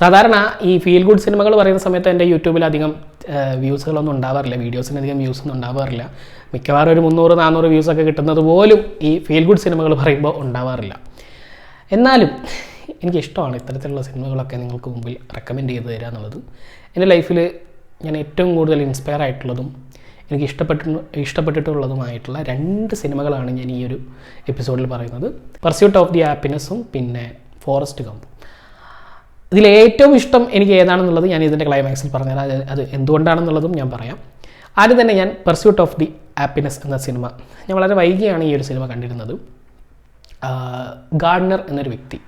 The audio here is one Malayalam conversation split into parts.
സാധാരണ ഈ ഫീൽ ഗുഡ് സിനിമകൾ പറയുന്ന സമയത്ത് എന്റെ യൂട്യൂബിൽ അധികം വ്യൂസുകളൊന്നും ഉണ്ടാവാറില്ല. വീഡിയോസിന് അധികം വ്യൂസ് ഒന്നും ഉണ്ടാവാറില്ല. മിക്കവാറും ഒരു മുന്നൂറ് നാനൂറ് വ്യൂസൊക്കെ കിട്ടുന്നത് പോലും ഈ ഫീൽ ഗുഡ് സിനിമകൾ പറയുമ്പോൾ ഉണ്ടാവാറില്ല. എന്നാലും എനിക്ക് ഇഷ്ടമാണ് ഇത്തരത്തിലുള്ള സിനിമകളൊക്കെ നിങ്ങൾക്ക് മുമ്പിൽ റെക്കമെൻഡ് ചെയ്ത് തരിക എന്നുള്ളത്. എന്റെ ലൈഫിൽ ഞാൻ ഏറ്റവും കൂടുതൽ ഇൻസ്പയർ ആയിട്ടുള്ളതും എനിക്ക് ഇഷ്ടപ്പെട്ടു ഇഷ്ടപ്പെട്ടിട്ടുള്ളതുമായിട്ടുള്ള രണ്ട് സിനിമകളാണ് ഞാൻ ഈ ഒരു എപ്പിസോഡിൽ പറയുന്നത്. പർസ്യൂട്ട് ഓഫ് ദി ഹാപ്പിനെസ്സും പിന്നെ ഫോറസ്റ്റ് കമ്പും ഇതിൽ ഏറ്റവും ഇഷ്ടം എനിക്ക് ഏതാണെന്നുള്ളത് ഞാൻ ഇതിന്റെ ക്ലൈമാക്സിൽ പറഞ്ഞുതരാം. അത് അത് എന്തുകൊണ്ടാണെന്നുള്ളതും ഞാൻ പറയാം. ആദ്യം തന്നെ ഞാൻ പെർസ്യൂട്ട് ഓഫ് ദി ഹാപ്പിനെസ് എന്ന സിനിമ. ഞാൻ വളരെ വൈകിയാണ് ഈ ഒരു സിനിമ കണ്ടിരുന്നത്. ഗാർഡനർ എന്നൊരു വ്യക്തി.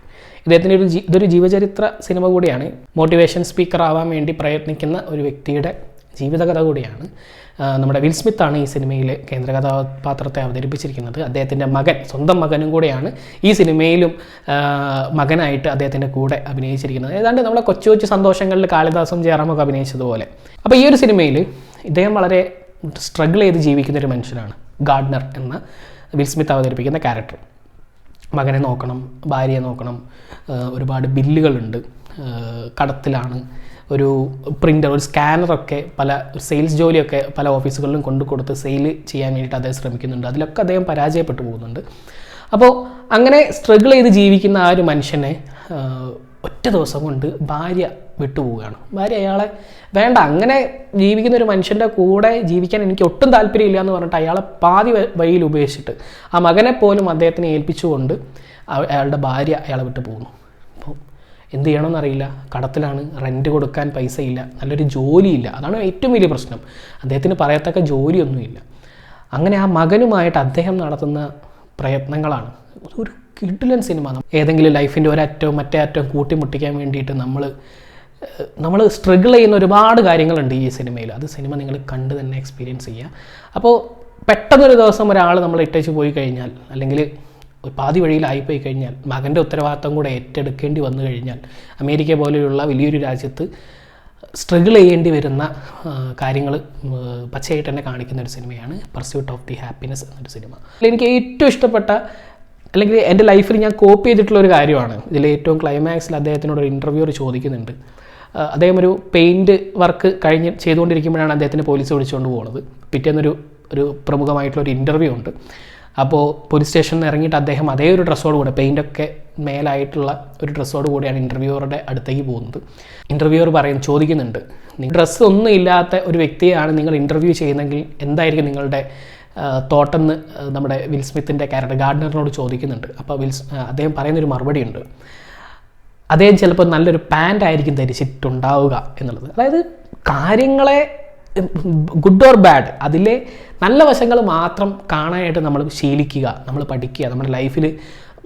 ഇദ്ദേഹത്തിന്റെ ഒരു ഇതൊരു ജീവചരിത്ര സിനിമ കൂടിയാണ്. മോട്ടിവേഷൻ സ്പീക്കർ ആവാൻ വേണ്ടി പ്രയത്നിക്കുന്ന ഒരു വ്യക്തിയുടെ ജീവിതകഥ കൂടിയാണ്. നമ്മുടെ വിൽ ആണ് ഈ സിനിമയിലെ കേന്ദ്ര കഥാപാത്രത്തെ അവതരിപ്പിച്ചിരിക്കുന്നത്. അദ്ദേഹത്തിന്റെ മകൻ സ്വന്തം മകനും കൂടെയാണ് ഈ സിനിമയിലും മകനായിട്ട് അദ്ദേഹത്തിന്റെ കൂടെ അഭിനയിച്ചിരിക്കുന്നത്. ഏതാണ്ട് നമ്മളെ കൊച്ചു കൊച്ചു സന്തോഷങ്ങളിൽ കാളിദാസും ജയറാമൊക്കെ അഭിനയിച്ചതുപോലെ. അപ്പോൾ ഈ ഒരു സിനിമയിൽ ഇദ്ദേഹം വളരെ സ്ട്രഗിൾ ചെയ്ത് ജീവിക്കുന്ന ഒരു മനുഷ്യനാണ്. ഗാർഡ്നർ എന്ന വിൽ സ്മിത്ത് അവതരിപ്പിക്കുന്ന ക്യാരക്ടർ മകനെ നോക്കണം ഭാര്യയെ നോക്കണം ഒരുപാട് ബില്ലുകളുണ്ട് കടത്തിലാണ് ഒരു പ്രിന്റർ ഒരു സ്കാനറൊക്കെ പല സെയിൽസ് ജോലിയൊക്കെ പല ഓഫീസുകളിലും കൊണ്ടു കൊടുത്ത് സെയിൽ ചെയ്യാൻ വേണ്ടിയിട്ട് അദ്ദേഹം ശ്രമിക്കുന്നുണ്ട്. അതിലൊക്കെ അദ്ദേഹം പരാജയപ്പെട്ടു പോകുന്നുണ്ട്. അപ്പോൾ അങ്ങനെ സ്ട്രഗിൾ ചെയ്ത് ജീവിക്കുന്ന ആ ഒരു മനുഷ്യനെ ഒറ്റ ദിവസം കൊണ്ട് ഭാര്യ വിട്ടുപോവുകയാണ് ഭാര്യ അയാളെ വേണ്ട അങ്ങനെ ജീവിക്കുന്ന ഒരു മനുഷ്യന്റെ കൂടെ ജീവിക്കാൻ എനിക്ക് ഒട്ടും താല്പര്യമില്ല എന്ന് പറഞ്ഞിട്ട് അയാളെ പാതി വഴിയിൽ ഉപേക്ഷിച്ചിട്ട് ആ മകനെ പോലും അദ്ദേഹത്തിന് ഏൽപ്പിച്ചുകൊണ്ട് അയാളുടെ ഭാര്യ അയാളെ വിട്ടു പോകുന്നു. എന്ത് ചെയ്യണമെന്നറിയില്ല കടത്തിലാണ് റെന്റ് കൊടുക്കാൻ പൈസ ഇല്ല നല്ലൊരു ജോലിയില്ല. അതാണ് ഏറ്റവും വലിയ പ്രശ്നം. അദ്ദേഹത്തിന് പറയത്തക്ക ജോലിയൊന്നുമില്ല. അങ്ങനെ ആ മകനുമായിട്ട് അദ്ദേഹം നടത്തുന്ന പ്രയത്നങ്ങളാണ്. ഒരു കിടിലൻ സിനിമ. ഏതെങ്കിലും ലൈഫിന്റെ ഒരറ്റവും മറ്റേ അറ്റവും കൂട്ടിമുട്ടിക്കാൻ വേണ്ടിയിട്ട് നമ്മൾ നമ്മൾ സ്ട്രഗിൾ ചെയ്യുന്ന ഒരുപാട് കാര്യങ്ങളുണ്ട് ഈ സിനിമയിൽ അത് സിനിമ നിങ്ങൾ കണ്ട് തന്നെ എക്സ്പീരിയൻസ് ചെയ്യുക. അപ്പോൾ പെട്ടെന്നൊരു ദിവസം ഒരാൾ നമ്മൾ ഇട്ടേച്ച് പോയി കഴിഞ്ഞാൽ അല്ലെങ്കിൽ ഒരു പാതി വഴിയിലായിപ്പോയി കഴിഞ്ഞാൽ മകന്റെ ഉത്തരവാദിത്തം കൂടെ ഏറ്റെടുക്കേണ്ടി വന്നു കഴിഞ്ഞാൽ അമേരിക്ക പോലെയുള്ള വലിയൊരു രാജ്യത്ത് സ്ട്രഗിൾ ചെയ്യേണ്ടി വരുന്ന കാര്യങ്ങൾ പച്ചയായിട്ട് തന്നെ കാണിക്കുന്ന ഒരു സിനിമയാണ് പർസ്യൂട്ട് ഓഫ് ദി ഹാപ്പിനെസ് എന്നൊരു സിനിമ. എനിക്ക് ഏറ്റവും ഇഷ്ടപ്പെട്ട അല്ലെങ്കിൽ എന്റെ ലൈഫിൽ ഞാൻ കോപ്പി ചെയ്തിട്ടുള്ള ഒരു കാര്യമാണ്. ഇതിൽ ഏറ്റവും ക്ലൈമാക്സിൽ അദ്ദേഹത്തിനോട് ഒരു ഇന്റർവ്യൂർ ചോദിക്കുന്നുണ്ട്. അദ്ദേഹം ഒരു പെയിന്റ് വർക്ക് കഴിഞ്ഞ് ചെയ്തുകൊണ്ടിരിക്കുമ്പോഴാണ് അദ്ദേഹത്തിന് പോലീസ് വിളിച്ചുകൊണ്ട് പോകുന്നത്. പിറ്റേന്നൊരു ഒരു പ്രമുഖമായിട്ടുള്ള ഒരു ഇന്റർവ്യൂ ഉണ്ട്. അപ്പോൾ പോലീസ് സ്റ്റേഷനിൽ നിന്ന് ഇറങ്ങിയിട്ട് അദ്ദേഹം അതേ ഒരു ഡ്രസ്സോട് കൂടെ പെയിന്റൊക്കെ മേലായിട്ടുള്ള ഒരു ഡ്രസ്സോട് കൂടിയാണ് ഇന്റർവ്യൂവറുടെ അടുത്തേക്ക് പോകുന്നത്. ഇന്റർവ്യൂവർ പറയും ചോദിക്കുന്നുണ്ട് ഡ്രസ്സ് ഒന്നും ഇല്ലാത്ത ഒരു വ്യക്തിയാണ് നിങ്ങൾ ഇന്റർവ്യൂ ചെയ്യുന്നെങ്കിൽ എന്തായിരിക്കും നിങ്ങളുടെ തോട്ടെന്ന് നമ്മുടെ വിൽസ്മിത്തിന്റെ ക്യാരക്ടർ ഗാർഡനറിനോട് ചോദിക്കുന്നുണ്ട്. അപ്പോൾ വിൽസ് അദ്ദേഹം പറയുന്നൊരു മറുപടി ഉണ്ട്. അദ്ദേഹം ചിലപ്പോൾ നല്ലൊരു പാന്റ് ആയിരിക്കും ധരിച്ചിട്ടുണ്ടാവുക എന്നുള്ളത്. അതായത് കാര്യങ്ങളെ ഗുഡ് ഓർ ബാഡ് അതിലെ നല്ല വശങ്ങൾ മാത്രം കാണാനായിട്ട് നമ്മൾ ശീലിക്കുക നമ്മൾ പഠിക്കുക നമ്മുടെ ലൈഫിൽ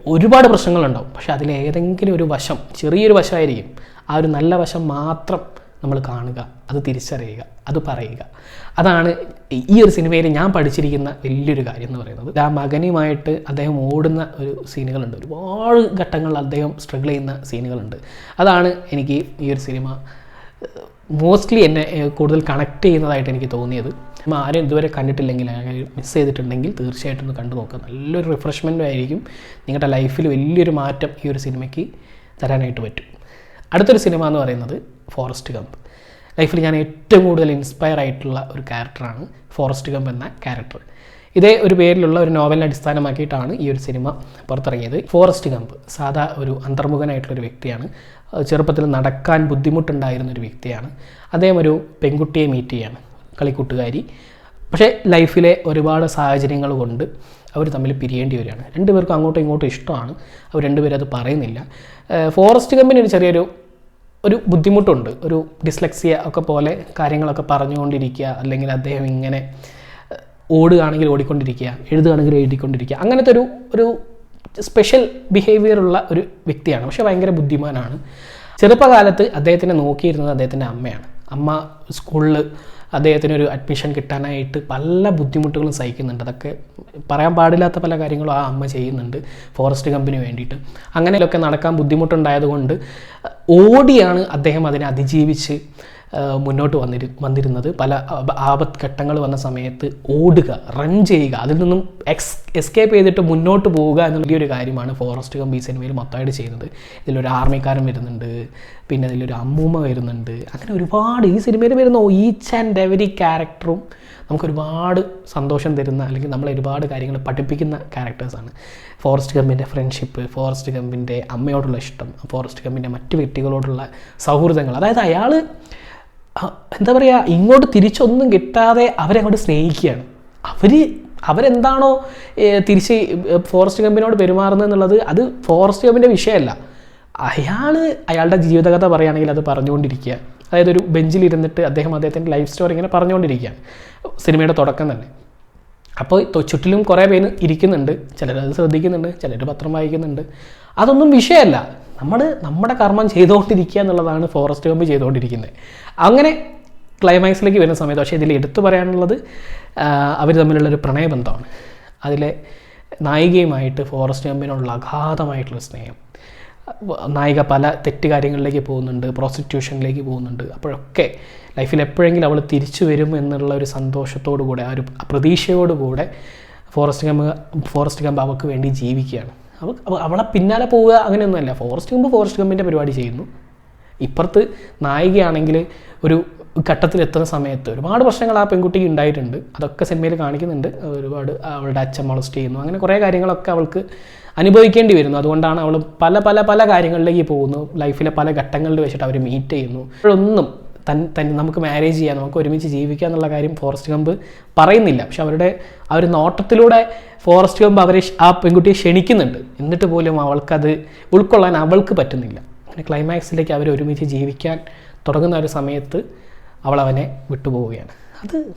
ഒരുപാട് പ്രശ്നങ്ങളുണ്ടാവും. പക്ഷേ അതിലെ ഏതെങ്കിലും ഒരു വശം ചെറിയൊരു വശമായിരിക്കും. ആ ഒരു നല്ല വശം മാത്രം നമ്മൾ കാണുക അത് തിരിച്ചറിയുക അത് പറയുക. അതാണ് ഈ ഒരു സിനിമയിൽ ഞാൻ പഠിച്ചിരിക്കുന്ന വലിയൊരു കാര്യം എന്ന് പറയുന്നത്. ആ മകനുമായിട്ട് അദ്ദേഹം ഓടുന്ന ഒരു സീനുകളുണ്ട്. ഒരുപാട് ഘട്ടങ്ങളിൽ അദ്ദേഹം സ്ട്രഗിൾ ചെയ്യുന്ന സീനുകളുണ്ട്. അതാണ് എനിക്ക് ഈ ഒരു സിനിമ മോസ്റ്റ്ലി എന്നെ കൂടുതൽ കണക്ട് ചെയ്യുന്നതായിട്ട് എനിക്ക് തോന്നിയത്. ആരും ഇതുവരെ കണ്ടിട്ടില്ലെങ്കിൽ മിസ് ചെയ്തിട്ടുണ്ടെങ്കിൽ തീർച്ചയായിട്ടും ഒന്ന് കണ്ടു നോക്കുക. നല്ലൊരു റിഫ്രഷ്മെന്റും ആയിരിക്കും നിങ്ങളുടെ ലൈഫിൽ വലിയൊരു മാറ്റം ഈ ഒരു സിനിമയ്ക്ക് തരാനായിട്ട് പറ്റും. അടുത്തൊരു സിനിമ എന്ന് പറയുന്നത് ഫോറസ്റ്റ് ഗംപ് ലൈഫിൽ ഞാൻ ഏറ്റവും കൂടുതൽ ഇൻസ്പയർ ആയിട്ടുള്ള ഒരു ക്യാരക്ടറാണ് ഫോറസ്റ്റ് ഗംപ് എന്ന ക്യാരക്ടർ ഇതേ ഒരു പേരിലുള്ള ഒരു നോവലിനെ അടിസ്ഥാനമാക്കിയിട്ടാണ് ഈ ഒരു സിനിമ പുറത്തിറങ്ങിയത്. ഫോറസ്റ്റ് ഗംപ് സാധാ ഒരു അന്തർമുഖനായിട്ടുള്ള ഒരു വ്യക്തിയാണ്. ചെറുപ്പത്തിൽ നടക്കാൻ ബുദ്ധിമുട്ടുണ്ടായിരുന്ന ഒരു വ്യക്തിയാണ്. അദ്ദേഹം ഒരു പെൺകുട്ടിയെ മീറ്റ് ചെയ്യാണ് കളിക്കൂട്ടുകാരി. പക്ഷേ ലൈഫിലെ ഒരുപാട് സാഹചര്യങ്ങൾ കൊണ്ട് അവർ തമ്മിൽ പിരിയേണ്ടി വരികയാണ്. രണ്ടുപേർക്കും അങ്ങോട്ടും ഇങ്ങോട്ടും ഇഷ്ടമാണ്. അവർ രണ്ടുപേരും അത് പറയുന്നില്ല. ഫോറസ്റ്റ് കമ്പനി ഒരു ചെറിയൊരു ഒരു ബുദ്ധിമുട്ടുണ്ട്. ഒരു ഡിസ്ലെക്സിയ ഒക്കെ പോലെ കാര്യങ്ങളൊക്കെ പറഞ്ഞുകൊണ്ടിരിക്കുക അല്ലെങ്കിൽ അദ്ദേഹം ഇങ്ങനെ ഓടുകയാണെങ്കിൽ ഓടിക്കൊണ്ടിരിക്കുക എഴുതുകയാണെങ്കിൽ എഴുതിക്കൊണ്ടിരിക്കുക. അങ്ങനത്തെ ഒരു ഒരു സ്പെഷ്യൽ ബിഹേവിയർ ഉള്ള ഒരു വ്യക്തിയാണ്. പക്ഷേ ഭയങ്കര ബുദ്ധിമാനാണ്. ചെറുപ്പകാലത്ത് അദ്ദേഹത്തിനെ നോക്കിയിരുന്നത് അദ്ദേഹത്തിന്റെ അമ്മയാണ്. അമ്മ സ്കൂളിൽ അദ്ദേഹത്തിന് ഒരു അഡ്മിഷൻ കിട്ടാനായിട്ട് പല ബുദ്ധിമുട്ടുകളും സഹിക്കുന്നുണ്ട്. അതൊക്കെ പറയാൻ പാടില്ലാത്ത പല കാര്യങ്ങളും ആ അമ്മ ചെയ്യുന്നുണ്ട് ഫോറസ്റ്റ് കമ്പനി വേണ്ടിയിട്ട്. അങ്ങനെയൊക്കെ നടക്കാൻ ബുദ്ധിമുട്ടുണ്ടായതുകൊണ്ട് ഓടിയാണ് അദ്ദേഹം അതിനെ അതിജീവിച്ച് മുന്നോട്ട് വന്നിരു വന്നിരുന്നത്. പല ആപത് ഘട്ടങ്ങൾ വന്ന സമയത്ത് ഓടുക റൺ ചെയ്യുക അതിൽ നിന്നും എക്സ് എസ്കേപ്പ് ചെയ്തിട്ട് മുന്നോട്ട് പോവുക വലിയൊരു കാര്യമാണ് ഫോറസ്റ്റ് ഗംബി സിനിമയിൽ മൊത്തമായിട്ട് ചെയ്യുന്നത്. ഇതിലൊരു ആർമിക്കാരൻ വരുന്നുണ്ട് പിന്നെ അതിലൊരു അമ്മൂമ്മ വരുന്നുണ്ട്. അങ്ങനെ ഒരുപാട് ഈ സിനിമയിൽ വരുന്ന ഈച്ച് ആൻഡ് എവരി ക്യാരക്ടറും നമുക്ക് ഒരുപാട് സന്തോഷം തരുന്ന അല്ലെങ്കിൽ നമ്മളെ ഒരുപാട് കാര്യങ്ങൾ പഠിപ്പിക്കുന്ന ക്യാരക്ടേഴ്സാണ് ഫോറസ്റ്റ് ഗമ്പിന്റെ ഫ്രണ്ട്ഷിപ്പ് ഫോറസ്റ്റ് ഗമ്പിന്റെ അമ്മയോടുള്ള ഇഷ്ടം ഫോറസ്റ്റ് ഗമ്പിന്റെ മറ്റു വ്യക്തികളോടുള്ള സൗഹൃദങ്ങൾ. അതായത് അയാൾ എന്താ പറയുക ഇങ്ങോട്ട് തിരിച്ചൊന്നും കിട്ടാതെ അവരെ അങ്ങോട്ട് സ്നേഹിക്കുകയാണ്. അവർ അവരെന്താണോ തിരിച്ച് ഫോറസ്റ്റ് കമ്പനിയോട് പെരുമാറുന്നത് എന്നുള്ളത് അത് ഫോറസ്റ്റ് കമ്പനിന്റെ വിഷയമല്ല. അയാൾ അയാളുടെ ജീവിതകഥ പറയുകയാണെങ്കിൽ അത് പറഞ്ഞുകൊണ്ടിരിക്കുക. അതായത് ഒരു ബെഞ്ചിലിരുന്നിട്ട് അദ്ദേഹം അദ്ദേഹത്തിന്റെ ലൈഫ് സ്റ്റോറി ഇങ്ങനെ പറഞ്ഞുകൊണ്ടിരിക്കുകയാണ് സിനിമയുടെ തുടക്കം തന്നെ. അപ്പോൾ ചുറ്റിലും കുറേ പേര് ഇരിക്കുന്നുണ്ട്. ചിലരത് ശ്രദ്ധിക്കുന്നുണ്ട് ചിലർ പത്രം വായിക്കുന്നുണ്ട്. അതൊന്നും വിഷയമല്ല. നമ്മൾ നമ്മുടെ കർമ്മം ചെയ്തുകൊണ്ടിരിക്കുക എന്നുള്ളതാണ് ഫോറസ്റ്റ് കമ്പ് ചെയ്തുകൊണ്ടിരിക്കുന്നത് അങ്ങനെ ക്ലൈമാക്സിലേക്ക് വരുന്ന സമയത്ത് പക്ഷേ ഇതിൽ എടുത്തു പറയാനുള്ളത് അവർ തമ്മിലുള്ളൊരു പ്രണയബന്ധമാണ്. അതിലെ നായികയുമായിട്ട് ഫോറസ്റ്റ് കമ്പിനുള്ള അഗാധമായിട്ടുള്ള സ്നേഹം. നായിക പല തെറ്റ് കാര്യങ്ങളിലേക്ക് പോകുന്നുണ്ട് പ്രോസ്റ്റിറ്റ്യൂഷനിലേക്ക് പോകുന്നുണ്ട്. അപ്പോഴൊക്കെ ലൈഫിൽ എപ്പോഴെങ്കിലും അവൾ തിരിച്ചു വരും എന്നുള്ള ഒരു സന്തോഷത്തോടു കൂടെ ആ ഒരു പ്രതീക്ഷയോടുകൂടെ ഫോറസ്റ്റ് കമ്പ് ഫോറസ്റ്റ് കമ്പ് അവൾക്ക് വേണ്ടി ജീവിക്കുകയാണ്. അവ- അവളെ പിന്നാലെ പോവുക അങ്ങനെയൊന്നുമല്ല. ഫോറസ്റ്റ് കമ്പ് ഫോറസ്റ്റ് കമ്പിന്റെ പരിപാടി ചെയ്യുന്നു. ഇപ്പുറത്ത് നായികയാണെങ്കിൽ ഒരു ഘട്ടത്തിലെത്തുന്ന സമയത്ത് ഒരുപാട് പ്രശ്നങ്ങൾ ആ പെൺകുട്ടിക്ക് ഉണ്ടായിട്ടുണ്ട്. അതൊക്കെ സിനിമയിൽ കാണിക്കുന്നുണ്ട്. ഒരുപാട് അവളുടെ അച്ഛൻ മോളസ്റ്റ് ചെയ്യുന്നു. അങ്ങനെ കുറേ കാര്യങ്ങളൊക്കെ അവൾക്ക് അനുഭവിക്കേണ്ടി വരുന്നു. അതുകൊണ്ടാണ് അവൾ പല പല പല കാര്യങ്ങളിലേക്ക് പോകുന്നു. ലൈഫിലെ പല ഘട്ടങ്ങളിൽ വെച്ചിട്ട് അവർ മീറ്റ് ചെയ്യുന്നു. അപ്പോഴൊന്നും തൻ തൻ നമുക്ക് മാരേജ് ചെയ്യാം നമുക്ക് ഒരുമിച്ച് ജീവിക്കുക എന്നുള്ള കാര്യം ഫോറസ്റ്റ് കമ്പ് പറയുന്നില്ല. പക്ഷെ അവരുടെ ആ ഒരു നോട്ടത്തിലൂടെ ഫോറസ്റ്റ് കമ്പ് അവരെ ആ പെൺകുട്ടിയെ ക്ഷണിക്കുന്നുണ്ട്. എന്നിട്ട് പോലും അവൾക്കത് ഉൾക്കൊള്ളാൻ അവൾക്ക് പറ്റുന്നില്ല. അങ്ങനെ ക്ലൈമാക്സിലേക്ക് അവർ ഒരുമിച്ച് ജീവിക്കാൻ തുടങ്ങുന്ന ഒരു സമയത്ത് അവൾ അവനെ വിട്ടുപോവുകയാണ്. അത്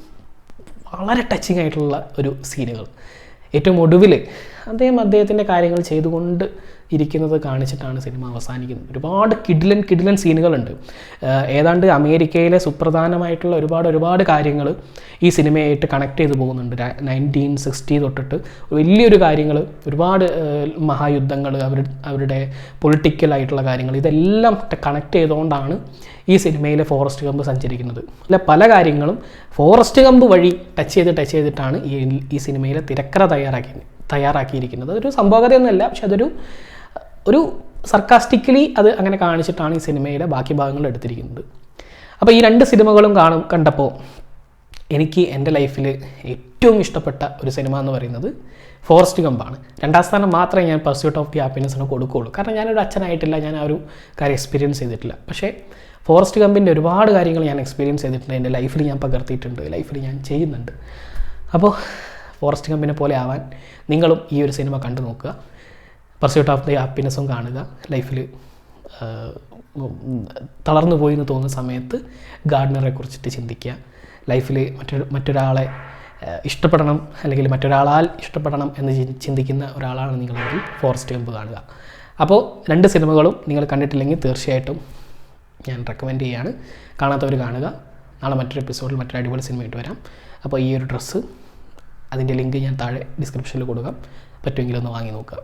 വളരെ ടച്ചിങ് ആയിട്ടുള്ള ഒരു സീനുകൾ ഏറ്റവും ഒടുവിൽ അദ്ദേഹം അദ്ദേഹത്തിന്റെ കാര്യങ്ങൾ ചെയ്തുകൊണ്ട് ഇരിക്കുന്നത് കാണിച്ചിട്ടാണ് സിനിമ അവസാനിക്കുന്നത്. ഒരുപാട് കിഡിലൻ കിഡിലൻ സീനുകളുണ്ട്. ഏതാണ്ട് അമേരിക്കയിലെ സുപ്രധാനമായിട്ടുള്ള ഒരുപാട് ഒരുപാട് കാര്യങ്ങൾ ഈ സിനിമയായിട്ട് കണക്ട് ചെയ്തു പോകുന്നുണ്ട്. നയന്റീൻ സിക്സ്റ്റി തൊട്ടിട്ട് വലിയൊരു കാര്യങ്ങൾ ഒരുപാട് മഹായുദ്ധങ്ങൾ അവർ അവരുടെ പൊളിറ്റിക്കലായിട്ടുള്ള കാര്യങ്ങൾ ഇതെല്ലാം കണക്ട് ചെയ്തുകൊണ്ടാണ് ഈ സിനിമയിലെ ഫോറസ്റ്റ് കമ്പ് സഞ്ചരിക്കുന്നത്. അല്ല പല കാര്യങ്ങളും ഫോറസ്റ്റ് കമ്പ് വഴി ടച്ച് ചെയ്ത് ടച്ച് ചെയ്തിട്ടാണ് ഈ ഈ സിനിമയിലെ തിരക്കഥ തയ്യാറാക്കി തയ്യാറാക്കിയിരിക്കുന്നത്. അതൊരു സംഭവകഥയൊന്നുമല്ല. പക്ഷെ അതൊരു ഒരു സർക്കാസ്റ്റിക്കലി അത് അങ്ങനെ കാണിച്ചിട്ടാണ് ഈ സിനിമയുടെ ബാക്കി ഭാഗങ്ങൾ എടുത്തിരിക്കുന്നത്. അപ്പോൾ ഈ രണ്ട് സിനിമകളും കാണും കണ്ടപ്പോൾ എനിക്ക് എന്റെ ലൈഫിൽ ഏറ്റവും ഇഷ്ടപ്പെട്ട ഒരു സിനിമ എന്ന് പറയുന്നത് ഫോറസ്റ്റ് ഗമ്പാണ് രണ്ടാം സ്ഥാനം മാത്രമേ ഞാൻ പർസ്യൂട്ട് ഓഫ് ദി ഹാപ്പിനെസ്സിന് കൊടുക്കുകയുള്ളൂ. കാരണം ഞാനൊരു അച്ഛനായിട്ടില്ല ഞാൻ ആ ഒരു കാര്യം എക്സ്പീരിയൻസ് ചെയ്തിട്ടില്ല. പക്ഷേ ഫോറസ്റ്റ് ഗമ്പിന്റെ ഒരുപാട് കാര്യങ്ങൾ ഞാൻ എക്സ്പീരിയൻസ് ചെയ്തിട്ടുണ്ട്. എന്റെ ലൈഫിൽ ഞാൻ പകർത്തിയിട്ടുണ്ട് ലൈഫിൽ ഞാൻ ചെയ്യുന്നുണ്ട്. അപ്പോൾ ഫോറസ്റ്റ് കമ്പിനെ പോലെ ആവാൻ നിങ്ങളും ഈ ഒരു സിനിമ കണ്ടു നോക്കുക. പെർസ്യൂട്ട് ഓഫ് ദി ഹാപ്പിനെസ്സും കാണുക. ലൈഫിൽ തളർന്നു പോയി എന്ന് തോന്നുന്ന സമയത്ത് ഗാർഡനറെ കുറിച്ചിട്ട് ചിന്തിക്കുക. ലൈഫിൽ മറ്റൊരു മറ്റൊരാളെ ഇഷ്ടപ്പെടണം അല്ലെങ്കിൽ മറ്റൊരാളാൽ ഇഷ്ടപ്പെടണം എന്ന് ചിന്തിക്കുന്ന ഒരാളാണ് നിങ്ങളെങ്കിൽ ഫോറസ്റ്റ് കമ്പ് കാണുക. അപ്പോൾ രണ്ട് സിനിമകളും നിങ്ങൾ കണ്ടിട്ടില്ലെങ്കിൽ തീർച്ചയായിട്ടും ഞാൻ റെക്കമെൻഡ് ചെയ്യുകയാണ് കാണാത്തവർ കാണുക. നാളെ മറ്റൊരു എപ്പിസോഡിൽ മറ്റൊരു അടിപൊളി സിനിമയായിട്ട് വരാം. അപ്പോൾ ഈ ഒരു ഡ്രസ്സ് അതിന്റെ ലിങ്ക് ഞാൻ താഴെ ഡിസ്ക്രിപ്ഷനിൽ കൊടുക്കാം. പറ്റുമെങ്കിൽ ഒന്ന് വാങ്ങി നോക്കുക.